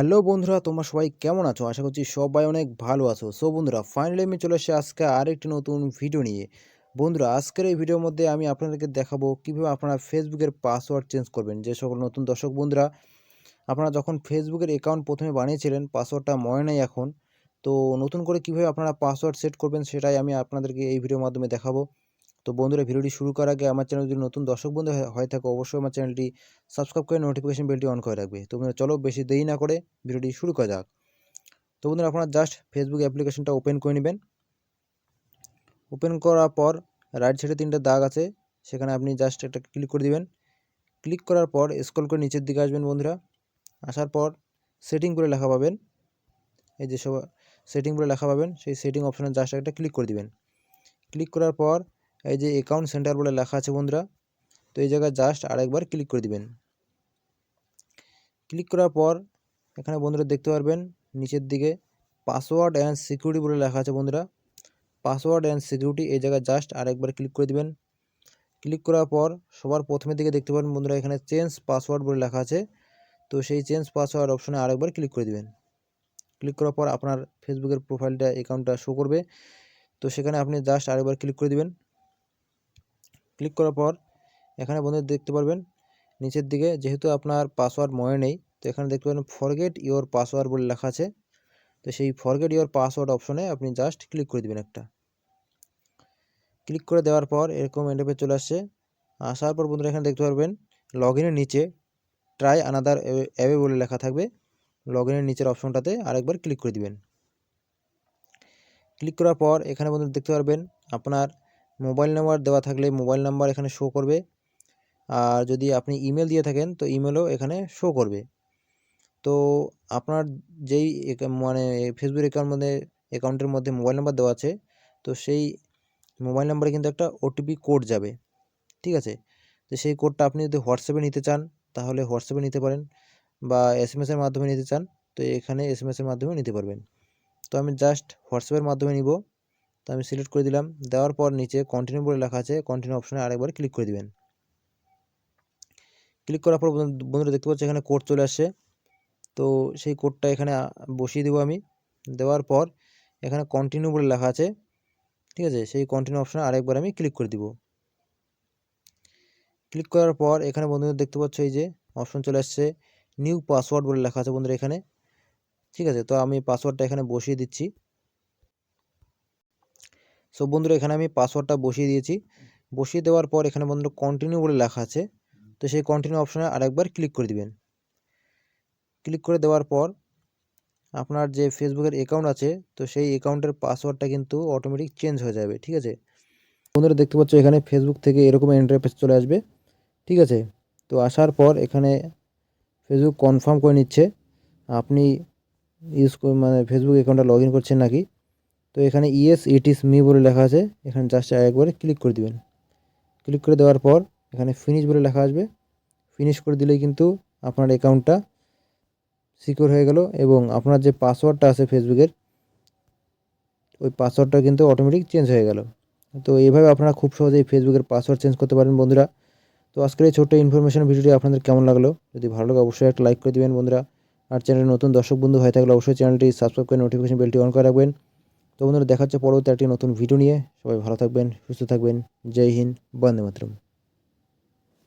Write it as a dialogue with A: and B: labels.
A: Hello বন্ধুরা, তোমরা সবাই কেমন আছো? আশা করছি সবাই অনেক ভালো আছো। সো বন্ধুরা ফাইনালি আমি চলে এসেছি আজকে আরেকটি নতুন ভিডিও নিয়ে। বন্ধুরা, আজকের এই ভিডিওর মধ্যে আমি আপনাদেরকে দেখাবো কীভাবে আপনারা ফেসবুকের পাসওয়ার্ড চেঞ্জ করবেন। যে সকল নতুন দর্শক বন্ধুরা, আপনারা যখন ফেসবুকের অ্যাকাউন্ট প্রথমে বানিয়েছিলেন পাসওয়ার্ডটা মনে নেই এখন। তো নতুন করে কীভাবে আপনারা পাসওয়ার্ড সেট করবেন, সেটাই আমি আপনাদেরকে এই ভিডিওর মাধ্যমে দেখাবো। তো বন্ধুরা, ভিডিওটি শুরু করার আগে আমার চ্যানেল যদি নতুন দর্শক বন্ধু হয়ে- থাকে, অবশ্যই আমার চ্যানেলটি সাবস্ক্রাইব করে নোটিফিকেশন বেলটি অন করে রাখবে। তো বন্ধুরা, চলো বেশি দেরি না করে ভিডিওটি শুরু করা যাক। তো বন্ধুরা, আপনারা জাস্ট ফেসবুক অ্যাপ্লিকেশনটা ওপেন করে নেবেন। ওপেন করার পর রাইট সাইডে তিনটা দাগ আছে, সেখানে আপনি জাস্ট একটা ক্লিক করে দিবেন। ক্লিক করার পর স্ক্রল করে নিচের দিকে আসবেন বন্ধুরা। আসার পর সেটিং বলে লেখা পাবেন। এই যে সব সেটিং বলে লেখা পাবেন, সেই সেটিং অপশনে জাস্ট একটা ক্লিক করে দিবেন। ক্লিক করার পর এই যে অ্যাকাউন্ট সেন্টার বলে লেখা আছে বন্ধুরা, তো এই জায়গায় জাস্ট আরেকবার ক্লিক করে দিবেন। ক্লিক করার পর এখানে বন্ধুরা দেখতে পারবেন, নিচের দিকে পাসওয়ার্ড অ্যান্ড সিকিউরিটি বলে লেখা আছে বন্ধুরা। পাসওয়ার্ড অ্যান্ড সিকিউরিটি এই জায়গায় জাস্ট আরেকবার ক্লিক করে দিবেন। ক্লিক করার পর সবার প্রথমের দিকে দেখতে পাবেন বন্ধুরা এখানে চেঞ্জ পাসওয়ার্ড বলে লেখা আছে। তো সেই চেঞ্জ পাসওয়ার্ড অপশনে আরেকবার ক্লিক করে দিবেন। ক্লিক করার পর আপনার ফেসবুকের প্রোফাইলটা অ্যাকাউন্টটা শো করবে। তো সেখানে আপনি জাস্ট আরেকবার ক্লিক করে দিবেন। ক্লিক করার পর এখানে বন্ধুরা দেখতে পারবেন, নিচের দিকে যেহেতু আপনার পাসওয়ার্ড মনে নেই, তো এখানে দেখতে পাবেন ফরগেট ইওর পাসওয়ার্ড বলে লেখা আছে। তো সেই ফরগেট ইওর পাসওয়ার্ড অপশনে আপনি জাস্ট ক্লিক করে দিবেন একটা। ক্লিক করে দেওয়ার পর এরকম এন্টারপেজ চলে আসছে। আসার পর বন্ধুরা এখানে দেখতে পারবেন লগ ইনের নিচে ট্রাই আনাদার অ্যাওয়ে বলে লেখা থাকবে। লগ ইনের নিচের অপশনটাতে আরেকবার ক্লিক করে দিবেন। ক্লিক করার পর এখানে বন্ধুরা দেখতে পারবেন, আপনার মোবাইল নাম্বার দেওয়া থাকলে মোবাইল নাম্বার এখানে শো করবে। আর যদি আপনি ইমেল দিয়ে থাকেন, তো ইমেলও এখানে শো করবে। তো আপনার যেই মানে ফেসবুক অ্যাকাউন্ট মধ্যে অ্যাকাউন্টের মধ্যে মোবাইল নাম্বার দেওয়া আছে, তো সেই মোবাইল নাম্বারে কিন্তু একটা ওটিপি কোড যাবে। ঠিক আছে? তো সেই কোডটা আপনি যদি হোয়াটসঅ্যাপে নিতে চান, তাহলে হোয়াটসঅ্যাপে নিতে পারেন বা এস এম এসের মাধ্যমে নিতে চান, তো এখানে এস এম মাধ্যমে নিতে পারবেন। তো আমি জাস্ট হোয়াটসঅ্যাপের মাধ্যমে নিব। তো আমি সিলেক্ট করে দিলাম। দেওয়ার পর নিচে কন্টিনিউ বলে লেখা আছে। কন্টিনিউ অপশনে আরেকবার ক্লিক করে দিবেন। ক্লিক করার পর বন্ধুরা দেখতে পাচ্ছি এখানে কোড চলে আসছে। তো সেই কোডটা এখানে বসিয়ে দেবো আমি। দেওয়ার পর এখানে কন্টিনিউ বলে লেখা আছে। ঠিক আছে? সেই কন্টিনিউ অপশনে আরেকবার আমি ক্লিক করে দিব। ক্লিক করার পর এখানে বন্ধুরা দেখতে পাচ্ছ এই যে অপশন চলে আসছে। নিউ পাসওয়ার্ড বলে লেখা আছে বন্ধুরা এখানে। ঠিক আছে? তো আমি পাসওয়ার্ডটা এখানে বসিয়ে দিচ্ছি। সো বন্ধুরা, এখানে আমি পাসওয়ার্ডটা বসিয়ে দিয়েছি। বসিয়ে দেওয়ার পর এখানে বন্ধুরা কন্টিনিউ বলে লেখা আছে। তো সেই কন্টিনিউ অপশানে আরেকবার ক্লিক করে দিবেন। ক্লিক করে দেওয়ার পর আপনার যে ফেসবুকের অ্যাকাউন্ট আছে, তো সেই অ্যাকাউন্টের পাসওয়ার্ডটা কিন্তু অটোমেটিক চেঞ্জ হয়ে যাবে, ঠিক আছে? বন্ধুরা, দেখতে পাচ্ছ এখানে ফেসবুক থেকে এরকম ইন্টারফেস চলে আসবে, ঠিক আছে? তো আসার পর এখানে ফেসবুক কনফার্ম করে নিচ্ছে। আপনি ইউজ মানে ফেসবুক অ্যাকাউন্টটা লগ ইন করছেন নাকি? তো এখানে ইয়েস ইট ইস মি বলে লেখা আছে। এখানে জাস্ট একবারে ক্লিক করে দিবেন। ক্লিক করে দেওয়ার পর এখানে ফিনিশ বলে লেখা আসবে। ফিনিশ করে দিলেই কিন্তু আপনার অ্যাকাউন্টটা সিকিউর হয়ে গেল এবং আপনার যে পাসওয়ার্ডটা আছে ফেসবুকের ওই পাসওয়ার্ডটা কিন্তু অটোমেটিক চেঞ্জ হয়ে গেল। তো এইভাবে আপনারা খুব সহজেই ফেসবুকের পাসওয়ার্ড চেঞ্জ করতে পারেন বন্ধুরা। তো আজকের এই ছোট্ট ইনফরমেশন ভিডিওটি আপনাদের কেমন লাগল? যদি ভালো লাগে অবশ্যই একটা লাইক করে দিবেন বন্ধুরা। আর চ্যানেলে নতুন দর্শক বন্ধু হয়ে থাকলে অবশ্যই চ্যানেলটি সাবস্ক্রাইব করে নোটিফিকেশন বেলটি অন করে রাখবেন। তো বন্ধুরা, দেখা হচ্ছে পরবর্তী একটি নতুন ভিডিও নিয়ে। সবাই ভালো থাকবেন, সুস্থ থাকবেন। জয় হিন্দ, বন্দে মাতরম।